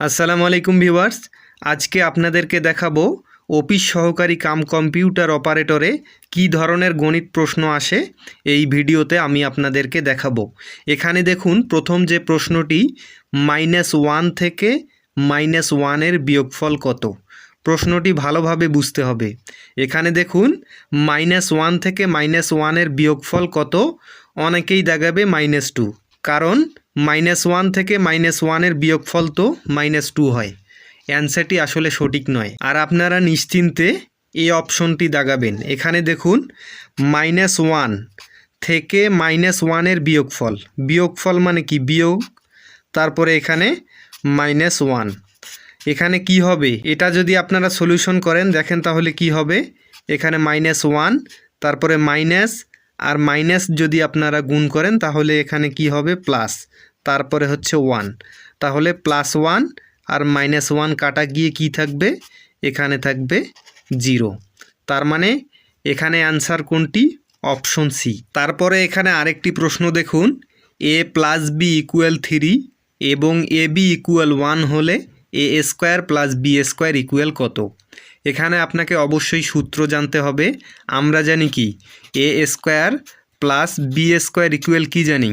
আসসালামু আলাইকুম ভিউয়ার্স। আজকে আপনাদেরকে দেখাবো অফিস সহকারী কাম কম্পিউটার অপারেটরে কি ধরনের গণিত প্রশ্ন আসে, এই ভিডিওতে আমি আপনাদেরকে দেখাবো। এখানে দেখুন, প্রথম যে প্রশ্নটি, মাইনাস ওয়ান থেকে মাইনাস ওয়ানের বিয়োগফল কত? প্রশ্নটি ভালোভাবে বুঝতে হবে। এখানে দেখুন, মাইনাস ওয়ান থেকে মাইনাস ওয়ানের বিয়োগফল কত? অনেকেই দেখাবে মাইনাস টু। কারণ মাইনাস ওয়ান থেকে মাইনাস ওয়ানের বিয়োগফল তো মাইনাস টু হয়। অ্যান্সারটি আসলে সঠিক নয়। আর আপনারা নিশ্চিন্তে এই অপশনটি দাগাবেন। এখানে দেখুন, মাইনাস ওয়ান থেকে মাইনাস ওয়ানের বিয়োগফল। বিয়োগফল মানে কি? বিয়োগ। তারপরে এখানে মাইনাস ওয়ান। এখানে কি হবে? এটা যদি আপনারা সলিউশন করেন, দেখেন তাহলে কি হবে? এখানে মাইনাস ওয়ান, তারপরে মাইনাস আর মাইনাস যদি আপনারা গুণ করেন, তাহলে এখানে কি হবে? প্লাস তারপরে হচ্ছে ওয়ান তাহলে প্লাস ওয়ান আর মাইনাস ওয়ান কাটা গিয়ে কি থাকবে? এখানে থাকবে জিরো তার মানে এখানে অ্যান্সার কোনটি? অপশন সি তারপরে এখানে আরেকটি প্রশ্ন দেখুন। A plus B equal three এবং এ বি ইকুয়াল ওয়ান হলে A square plus B square equal কত? এখানে আপনাকে অবশ্যই সূত্র জানতে হবে, আমরা জানি কি? A square plus B square equal কী জানি?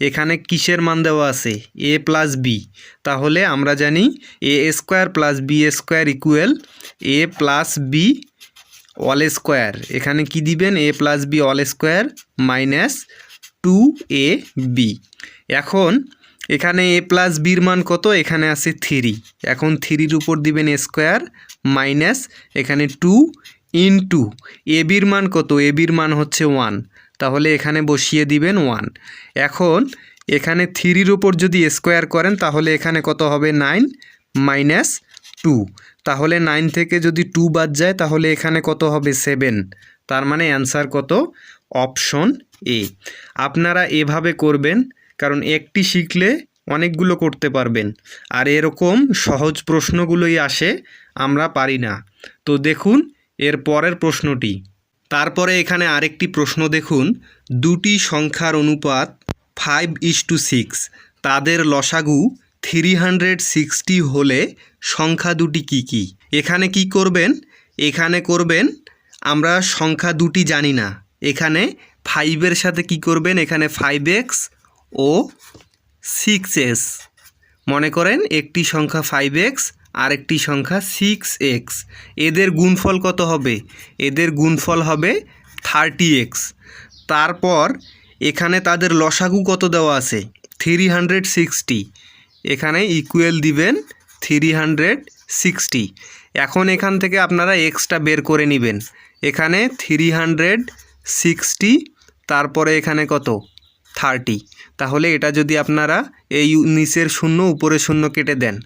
এখানে কিসের মান দেওয়া আছে? এ প্লাস বি তাহলে আমরা জানি A square plus B square equal A plus B all square এখানে কি দিবেন? A plus B all square minus two A B এখন এখানে এ প্লাস বির মান কত? এখানে আছে থ্রি এখন থ্রির উপর দিবেন স্কোয়ার মাইনাস এখানে টু ইন টু এ বির মান কত? এ বির মান হচ্ছে ওয়ান তাহলে এখানে বসিয়ে দিবেন ওয়ান এখন এখানে থ্রির উপর যদি স্কোয়ার করেন, তাহলে এখানে কত হবে? নাইন মাইনাস টু তাহলে নাইন থেকে যদি টু বাদ যায়, তাহলে এখানে কত হবে? সেভেন তার মানে অ্যান্সার কত? অপশন এ আপনারা এভাবে করবেন। কারণ একটি শিখলে অনেকগুলো করতে পারবেন। আর এরকম সহজ প্রশ্নগুলোই আসে, আমরা পারি না। তো দেখুন, এর পরের প্রশ্নটি। তারপরে এখানে আরেকটি প্রশ্ন দেখুন। দুটি সংখ্যার অনুপাত ফাইভ ইস টু সিক্স তাদের লসাগু থ্রি হান্ড্রেড সিক্সটি হলে সংখ্যা দুটি কি কি? এখানে কি করবেন? এখানে করবেন, আমরা সংখ্যা দুটি জানি না। এখানে ফাইভের সাথে কি করবেন? এখানে ফাইভ এক্স ও সিক্স এস। মনে করেন একটি সংখ্যা ফাইভ এক্স আর একটি সংখ্যা সিক্স এক্স। এদের গুণফল কত হবে? এদের গুণফল হবে থার্টি এক্স। তারপর এখানে তাদের লসাগু কত দেওয়া আছে? থ্রি হান্ড্রেড সিক্সটি এখানে ইকুয়েল দিবেন থ্রি হান্ড্রেড সিক্সটি এখন এখান থেকে আপনারা এক্সটা বের করে নেবেন। এখানে থ্রি হান্ড্রেড সিক্সটি তারপরে এখানে কত? থার্টি তাহলে এটা যদি আপনারা এই নিচের শূন্য উপরে শূন্য কেটে দেন,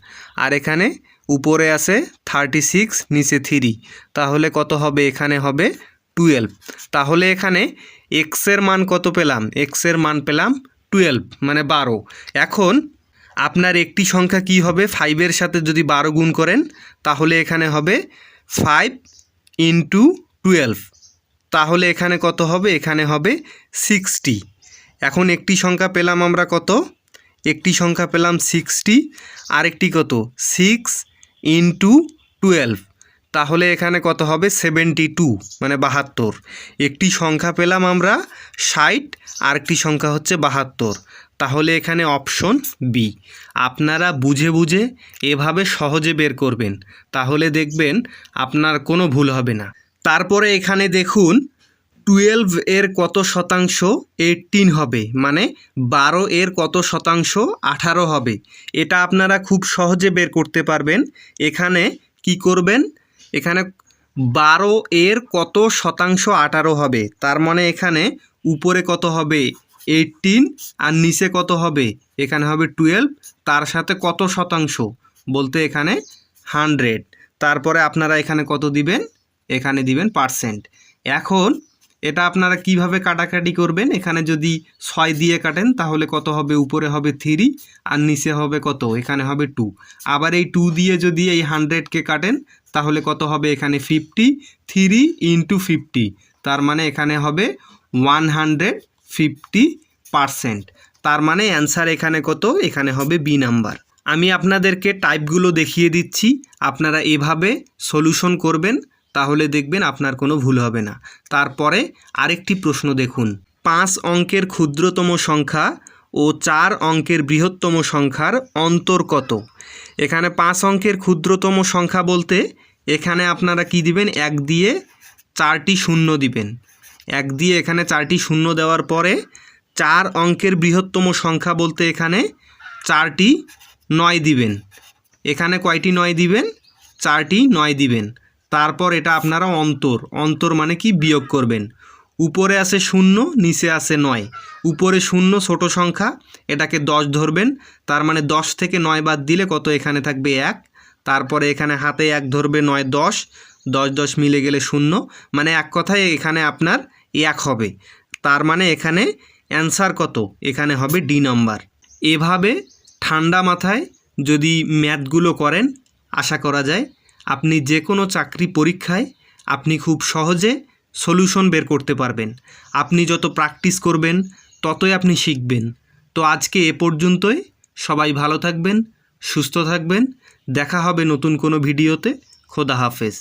আর এখানে উপরে আছে থার্টি সিক্স নিচে থ্রি তাহলে কত হবে? এখানে হবে টুয়েলভ তাহলে এখানে এক্সের মান কত পেলাম? এক্সের মান পেলাম টুয়েলভ মানে বারো। এখন আপনার একটি সংখ্যা কি হবে? ফাইভের সাথে যদি বারো গুণ করেন, তাহলে এখানে হবে ফাইভ ইন্টু টুয়েলভ তাহলে এখানে কত হবে? এখানে হবে সিক্সটি এখন একটি সংখ্যা পেলাম আমরা কত? একটি সংখ্যা পেলাম সিক্সটি আরেকটি কত? সিক্স ইন্টু টুয়েলভ তাহলে এখানে কত হবে? সেভেন্টি টু মানে বাহাত্তর। একটি সংখ্যা পেলাম আমরা ষাট, আরেকটি সংখ্যা হচ্ছে বাহাত্তর। তাহলে এখানে অপশন বি আপনারা বুঝে বুঝে এভাবে সহজে বের করবেন। তাহলে দেখবেন আপনার কোনো ভুল হবে না। তারপরে এখানে দেখুন টুয়েলভ এর কত শতাংশ? এইটিন হবে। মানে বারো এর কত শতাংশ? আঠারো হবে। এটা আপনারা খুব সহজে বের করতে পারবেন। এখানে কি করবেন? এখানে বারো এর কত শতাংশ? আঠারো হবে। তার মানে এখানে উপরে কত হবে? এইটিন আর নিচে কত হবে? এখানে হবে টুয়েলভ তার সাথে কত শতাংশ? বলতে এখানে হান্ড্রেড তারপরে আপনারা এখানে কত দিবেন? এখানে দিবেন পার্সেন্ট এখন এটা আপনারা কীভাবে কাটাকাটি করবেন? এখানে যদি ছয় দিয়ে কাটেন, তাহলে কত হবে? উপরে হবে থ্রি আর নিচে হবে কত? এখানে হবে টু আবার এই টু দিয়ে যদি এই হান্ড্রেডকে কাটেন, তাহলে কত হবে? এখানে ফিফটি থ্রি ইন্টু ফিফটি তার মানে এখানে হবে ওয়ান হান্ড্রেড ফিফটি পারসেন্ট তার মানে অ্যান্সার এখানে কত? এখানে হবে বি নাম্বার আমি আপনাদেরকে টাইপগুলো দেখিয়ে দিচ্ছি। আপনারা এভাবে সলিউশন করবেন। তাহলে দেখবেন আপনার কোনো ভুল হবে না। তারপরে আরেকটি প্রশ্ন দেখুন। পাঁচ অঙ্কের ক্ষুদ্রতম সংখ্যা ও চার অঙ্কের বৃহত্তম সংখ্যার অন্তর কত? এখানে পাঁচ অঙ্কের ক্ষুদ্রতম সংখ্যা বলতে এখানে আপনারা কি দিবেন? এক দিয়ে চারটি শূন্য দিবেন। এক দিয়ে এখানে চারটি শূন্য দেওয়ার পরে চার অঙ্কের বৃহত্তম সংখ্যা বলতে এখানে চারটি নয় দিবেন। এখানে কয়টি নয় দিবেন? চারটি নয় দিবেন। তারপর এটা আপনারা অন্তর। অন্তর মানে কি? বিয়োগ করবেন। উপরে আছে শূন্য, নিচে আছে নয়। উপরে শূন্য ছোট সংখ্যা, এটাকে দশ ধরবেন। তার মানে দশ থেকে নয় বাদ দিলে কত এখানে থাকবে? এক। তারপরে এখানে হাতে এক ধরবে নয়, দশ। দশ দশ মিলে গেলে শূন্য। মানে এক কথায় এখানে আপনার এক হবে। তার মানে এখানে অ্যান্সার কত? এখানে হবে ডি নাম্বার। এভাবে ঠান্ডা মাথায় যদি ম্যাথগুলো করেন, আশা করা যায় আপনি যে কোনো চাকরি পরীক্ষায় আপনি খুব সহজে সলিউশন বের করতে পারবেন। আপনি যত প্র্যাকটিস করবেন, ততই আপনি শিখবেন। তো আজকে এ পর্যন্তই। সবাই ভালো থাকবেন, সুস্থ থাকবেন। দেখা হবে নতুন কোনো ভিডিওতে খোদা হাফেজ।